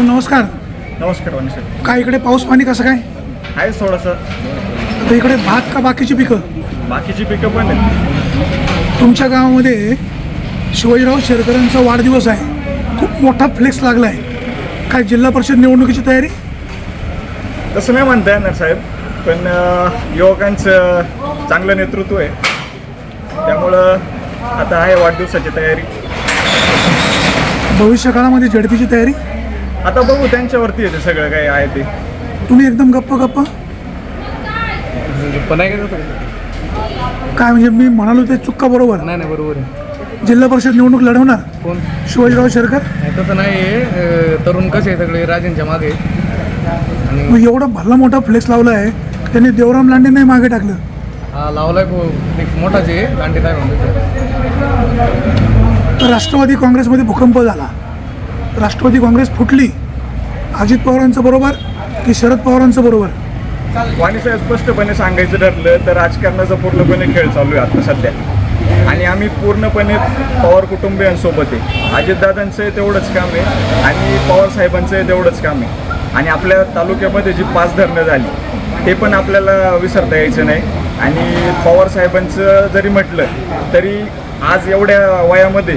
भाऊ नमस्कार. नमस्कार वाणी काय इकडे पाऊस पाणी कसं काय? आहे थोडंसं. आता इकडे भात का बाकीची पिकं? बाकीची पिकं पण आहेत. तुमच्या गावामध्ये शिवाजीराव शेरकरांचा वाढदिवस आहे. खूप मोठा फ्लेक्स लागला आहे काय जिल्हा परिषद निवडणुकीची तयारी? तसं नाही म्हणता येणार साहेब. पण अं, युवकांचं चांगलं नेतृत्व आहे. त्यामुळं आता आहे वाढदिवसाची तयारी. भविष्य काळामध्ये झडपीची तयारी? आता बघू त्यांच्यावरती येते सगळं काही आहे ते. तुम्ही एकदम गप्प गप्प? पण आहे का काय म्हणजे मी म्हणालो ते चुक्का बरोबर? नाही नाही बरोबर आहे. जिल्हा परिषद निवडणूक लढवणार? कोण? शिवाजीराव शेरकर? नाही तसं नाही अं, तरुण कसे आहे सगळे? राजांच्या मागे आणि मग एवढा भला मोठा फ्लेक्स लावला आहे त्यांनी देवराम लांडे नाही मागे टाकलं. हा लावलाय खूप एक मोठाच आहे. गांडी काय म्हणतो तर राष्ट्रवादी काँग्रेसमध्ये भूकंप झाला. राष्ट्रवादी काँग्रेस फुटली अजित पवारांचं बरोबर की शरद पवारांचं बरोबर? वाणीसाहेब स्पष्टपणे सांगायचं ठरलं तर राजकारणाचा पूर्णपणे खेळ चालू आहे आता सध्या. आणि आम्ही पूर्णपणे पवार कुटुंबियांसोबत आहे. अजितदादांचं तेवढंच काम आहे आणि पवार साहेबांचं तेवढंच काम आहे. आणि आपल्या तालुक्यामध्ये जी पाच धरणं झाली ते पण आपल्याला विसरता यायचं नाही. आणि पवार साहेबांचं जरी म्हटलं तरी आज एवढ्या वयामध्ये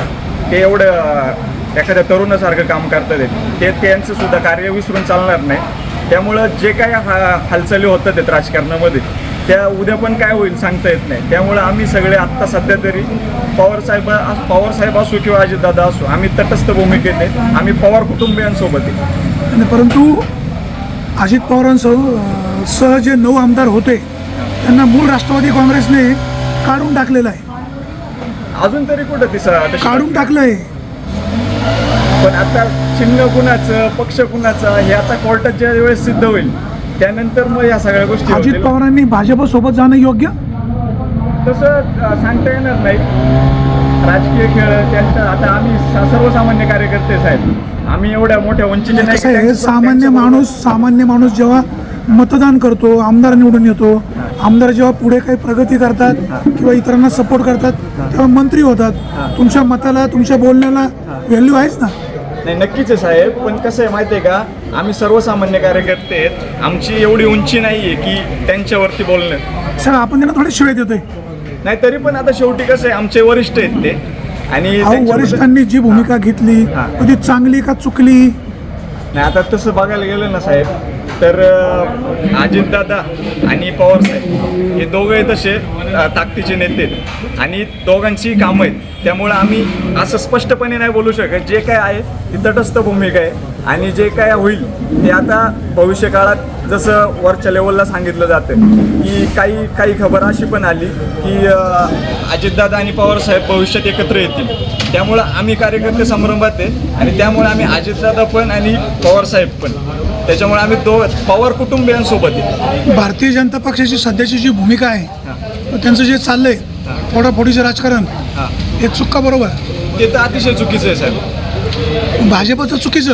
ते एवढं एखाद्या तरुणासारखं काम करतात आहेत. ते त्यांचं सुद्धा कार्य विसरून चालणार नाही. त्यामुळं जे काय हा हालचाली होतात आहेत राजकारणामध्ये त्या उद्या पण काय होईल सांगता येत नाही. त्यामुळं आम्ही सगळे आत्ता सध्या तरी पवार साहेब पवार साहेब असो किंवा अजितदादा असो आम्ही तटस्थ भूमिकेत आहे आम्ही पवार कुटुंबियांसोबत आहे परंतु अजित पवारांसह सह जे नऊ आमदार होते त्यांना मूळ राष्ट्रवादी काँग्रेसने काढून टाकलेलं आहे. अजून तरी कुठं दिसा काढून टाकलं आहे पण आता चिन्ह कुणाचं पक्ष कुणाचा हे आता कोर्टात ज्या वेळेस सिद्ध होईल त्यानंतर मग या सगळ्या गोष्टी अजित होतील. पवारांनी भाजपसोबत जाणं योग्य? तसं अ, सांगता येणार नाही. राजकीय खेळ त्यांचा आता आम्ही सा- सर्वसामान्य कार्यकर्ते साहेब. आम्ही एवढ्या मोठ्या उंचीचे नाही कसं आहे सामान्य माणूस सामान्य माणूस जेव्हा मतदान करतो आमदार निवडून येतो आमदार जेव्हा पुढे काही प्रगती करतात किंवा इतरांना सपोर्ट करतात तेव्हा मंत्री होतात. तुमच्या मताला तुमच्या बोलण्याला व्हॅल्यू आहेच ना? नाही नक्कीच आहे साहेब. पण कसं आहे माहिती आहे का? आम्ही सर्वसामान्य कार्यकर्ते आहेत. आमची एवढी उंची नाही आहे की त्यांच्यावरती बोलणं. सर आपण त्यांना थोडे शिवाय देतोय. नाही तरी पण आता शेवटी कसं आहे आमचे वरिष्ठ आहेत ते. आणि अहो त्यांच्याबद्दल- वरिष्ठांनी जी भूमिका घेतली हा. ती चांगली का चुकली? नाही आता तसं बघायला गेलं ना साहेब तर अं, अजितदादा आणि पवार साहेब हे दोघे तसे ताकदीचे नेते आहेत. आणि दोघांची कामं आहेत. त्यामुळं आम्ही असं स्पष्टपणे नाही बोलू शकत. जे काय आहे ती तटस्थ भूमिका आहे. आणि जे काय होईल ते आता भविष्य काळात जसं वरच्या लेवलला सांगितलं जातं की काही काही खबर अशी पण आली की अजितदादा आणि पवार साहेब भविष्यात एकत्र येतील. त्यामुळं आम्ही कार्यकर्ते संभ्रमात आहे. आणि त्यामुळे आम्ही अजितदादा पण आणि पवार साहेब पण. त्याच्यामुळे आम्ही दो पवार कुटुंबियांसोबत भारतीय जनता पक्षाची सध्याची जी भूमिका आहे त्यांचं जे चाललंय फोडाफोडीचं राजकारण हां. हे चुका बरोबर. ते तर अतिशय चुकीचं आहे साहेब. भाजपचं चुकीचं.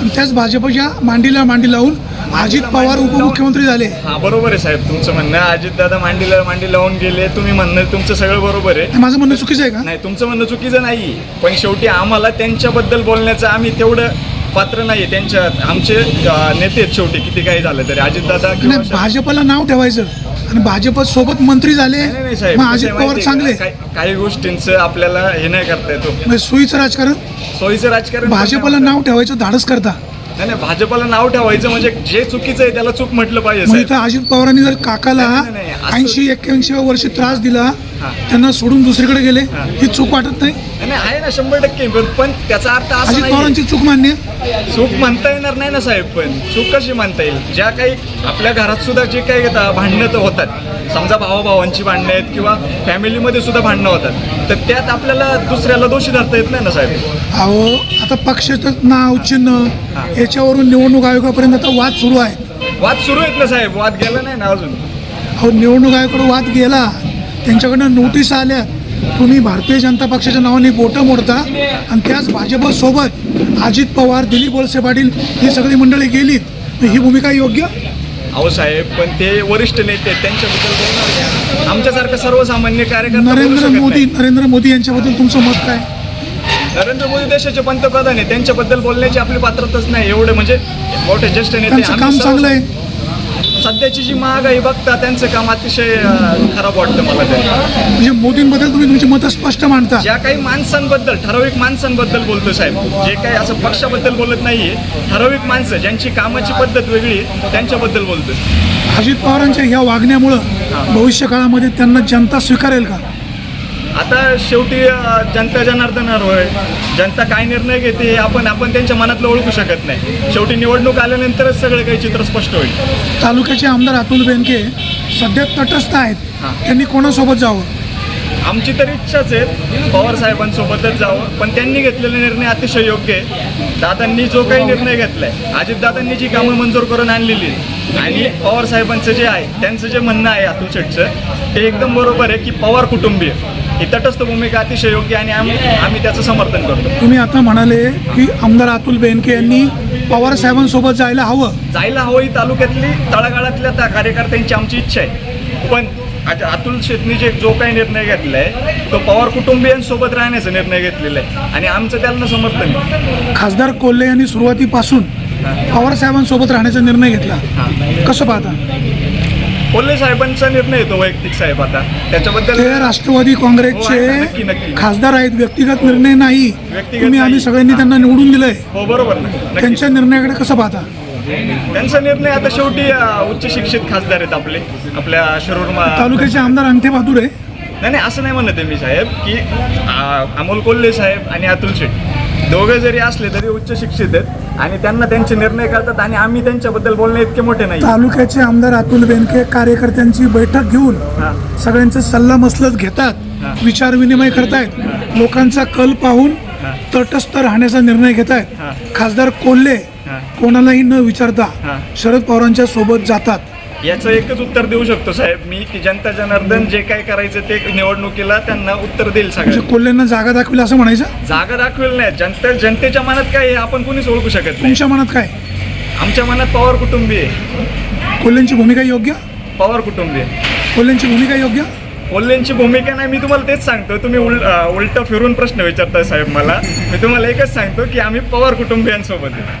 आणि त्याच भाजपच्या मांडीला मांडी लावून अजित पवार उपमुख्यमंत्री झाले. हां बरोबर आहे साहेब. तुमचं म्हणणं अजितदादा मांडीला मांडी लावून गेले तुम्ही म्हणणं तुमचं सगळं बरोबर आहे. माझं म्हणणं चुकीचं आहे का? नाही तुमचं म्हणणं चुकीचं नाही पण शेवटी आम्हाला त्यांच्याबद्दल बोलण्याचं आम्ही तेवढं पात्र नाही त्यांच्या आमचे नेते आहेत शेवटी किती काही झालं तरी. अजितदादा किंवा नाही भाजपला नाव ठेवायचं. आणि भाजप सोबत मंत्री झाले. नाही, नाही, साहेब मग कसं अजित आहे पवार माहिती आहे चांगले. का? काही- काही गोष्टींचं आपल्याला हे नाही करता येतो म्हणजे सोयीचं राजकारण? सोयीचं राजकारण भाजपला नाव ठेवायचं धाडस करता. नाही नाही भाजपला नाव ठेवायचं म्हणजे जे चुकीचं आहे त्याला चूक म्हटलं पाहिजे मग साहेब. इथं अजित पवारांनी जर काकाला नाही, नाही, नाही, असं- ऐंशी एक्क्याऐंशी वर्षी त्रास दिला हां. त्यांना सोडून दुसरीकडे गेले हां. चूक वाटत नाही. आहे ना शंभर टक्के पण पण त्याचा अर्थ असा नाही पवारांची चूक मान्य चूक म्हणता येणार नाही ना साहेब पण चूक कशी म्हणता येईल? ज्या काही आपल्या घरात सुद्धा जे काही येतात भांडणं तर होतात. समजा भावाभावांची भांडणं आहेत किंवा फॅमिलीमध्ये सुद्धा भांडणं होतात. तर त्यात आपल्याला दुसऱ्याला दोषी धरता येत नाही ना साहेब? अहो आता पक्षाचं नाव चिन्ह याच्यावरून निवडणूक आयोगापर्यंत आता वाद सुरू आहे वाद सुरू आहेत ना साहेब वाद गेला नाही ना अजून? अहो निवडणूक आयोगाकडे वाद गेला. त्यांच्याकडनं नोटीस आल्या तुम्ही भारतीय जनता पक्षाच्या नावाने बोटं मोडता आणि त्याच भाजपसोबत अजित पवार दिलीप वळसे पाटील ही सगळी मंडळी गेलीत. ही भूमिका योग्य? अहो साहेब पण ते वरिष्ठ नेते आहेत, त्यांच्याबद्दल बोलणार नाही. आमच्यासारखं सर्वसामान्य कार्यकर्ता बोलू नरेंद्र शकत मोदी. नरेंद्र मोदी यांच्याबद्दल तुमचं मत काय? नरेंद्र मोदी देशाचे पंतप्रधान आहे त्यांच्याबद्दल बोलण्याची आपली पात्रताच नाही. एवढे म्हणजे मोठे ज्येष्ठ नेते त्यांचं आम्ही काम सर्व- चांगलं आहे. सध्याची जी महागाई बघता त्यांचं काम अतिशय खराब वाटतं मला ते म्हणजे मोदींबद्दल तुम्ही तुमची मतं स्पष्ट मांडता. ज्या काही माणसांबद्दल ठराविक माणसांबद्दल बोलतो साहेब जे काही असं पक्षाबद्दल बोलत नाहीये ठराविक माणसं ज्यांची कामाची पद्धत वेगळी आहे त्यांच्याबद्दल बोलतोय. अजित पवारांच्या ह्या वागण्यामुळं भविष्य काळामध्ये त्यांना जनता स्वीकारेल का? आता शेवटी जनता जनार्दनावर होय जनता काय निर्णय घेते आपण आपण त्यांच्या मनातलं ओळखू शकत नाही. शेवटी निवडणूक आल्यानंतरच सगळं काही चित्र स्पष्ट होईल. तालुक्याचे आमदार अतुल बेनके सध्या तटस्थ आहेत. हां. त्यांनी कोणासोबत जावं? आमची तर इच्छाच आहे पवार साहेबांसोबतच जावं. पण त्यांनी घेतलेला निर्णय अतिशय योग्य आहे दादांनी जो काही निर्णय घेतलाय अजितदादांनी जी कामं मंजूर करून आणलेली आणि पवार साहेबांचं जे आहे त्यांचं जे म्हणणं आहे अतुल शेटचं ते एकदम बरोबर आहे की पवार कुटुंबीय. ही तटस्थ भूमिका अतिशय योग्य आणि आम्ही आम्ही त्याचं समर्थन करतो. तुम्ही आता म्हणाले की आमदार अतुल बेनके यांनी पवार साहेबांसोबत जायला हवं. जायला हवं ही तालुक्यातली तळागाळातल्या त्या कार्यकर्त्यांची आमची इच्छा आहे. पण आज अतुल शेटनी जे जो काही निर्णय घेतलाय तो पवार कुटुंबियांसोबत राहण्याचा निर्णय घेतलेला आहे. आणि आमचं त्यांना समर्थन आहे. खासदार कोल्हे यांनी सुरुवातीपासून पवार साहेबांसोबत राहण्याचा निर्णय घेतला. कसं पाहता? कोल्हे साहेबांचा निर्णय येतो वैयक्तिक साहेब आता. त्याच्याबद्दल ते राष्ट्रवादी हो, नक्की, काँग्रेसचे नक्की. खासदार आहेत व्यक्तिगत निर्णय नाही. व्यक्तिगत तुम्ही आम्ही नाही. सगळ्यांनी त्यांना निवडून दिलंय. हो बरोबर ना. नक्की. त्यांच्या निर्णयाकडे कसं पाहता? त्यांचा निर्णय आता शेवटी अं, उच्च शिक्षित खासदार आहेत आपले आपल्या शिरूर मा- तालुक्याचे आमदार अंगठे बहादूर आहे. नाही नाही असं नाही म्हणत आहे मी साहेब की अमोल कोल्हे साहेब आणि अतुल शेठ दोघं जरी असले तरी उच्च शिक्षित आहेत आणि त्यांना त्यांचे निर्णय कळतात आणि आम्ही त्यांच्याबद्दल बोलणे इतके मोठे नाही तालुक्याचे आमदार अतुल बेनके कार्यकर्त्यांची बैठक घेऊन सगळ्यांचं सल्ला मसलत. घेतात विचार विनिमय करतायत लोकांचा कल पाहून. तटस्थ राहण्याचा निर्णय घेत. आहेत खासदार कोल्हे. कोणालाही न विचारता. शरद पवारांच्या सोबत जातात याचं एकच उत्तर देऊ शकतो साहेब. मी की जनता जनार्दन जे काय करायचं ते निवडणुकीला त्यांना उत्तर देईल म्हणजे सगळं कोल्हेंना जागा दाखविल असं म्हणायचं? जागा दाखवेल नाही. जनता जनतेच्या मनात काय आहे हे आपण कोणीच ओळखू शकत नाही. तुमच्या मनात काय? आमच्या मनात पवार कुटुंबी आहे कोल्हेंची भूमिका योग्य? पवार कुटुंबी आहे कोल्हेंची भूमिका योग्य? कोल्हेंची भूमिका नाही मी तुम्हाला तेच सांगतो. तुम्ही उल उलटं फिरून प्रश्न विचारताय साहेब मला. मी तुम्हाला एकच सांगतो की आम्ही पवार कुटुंबियांसोबत आहे.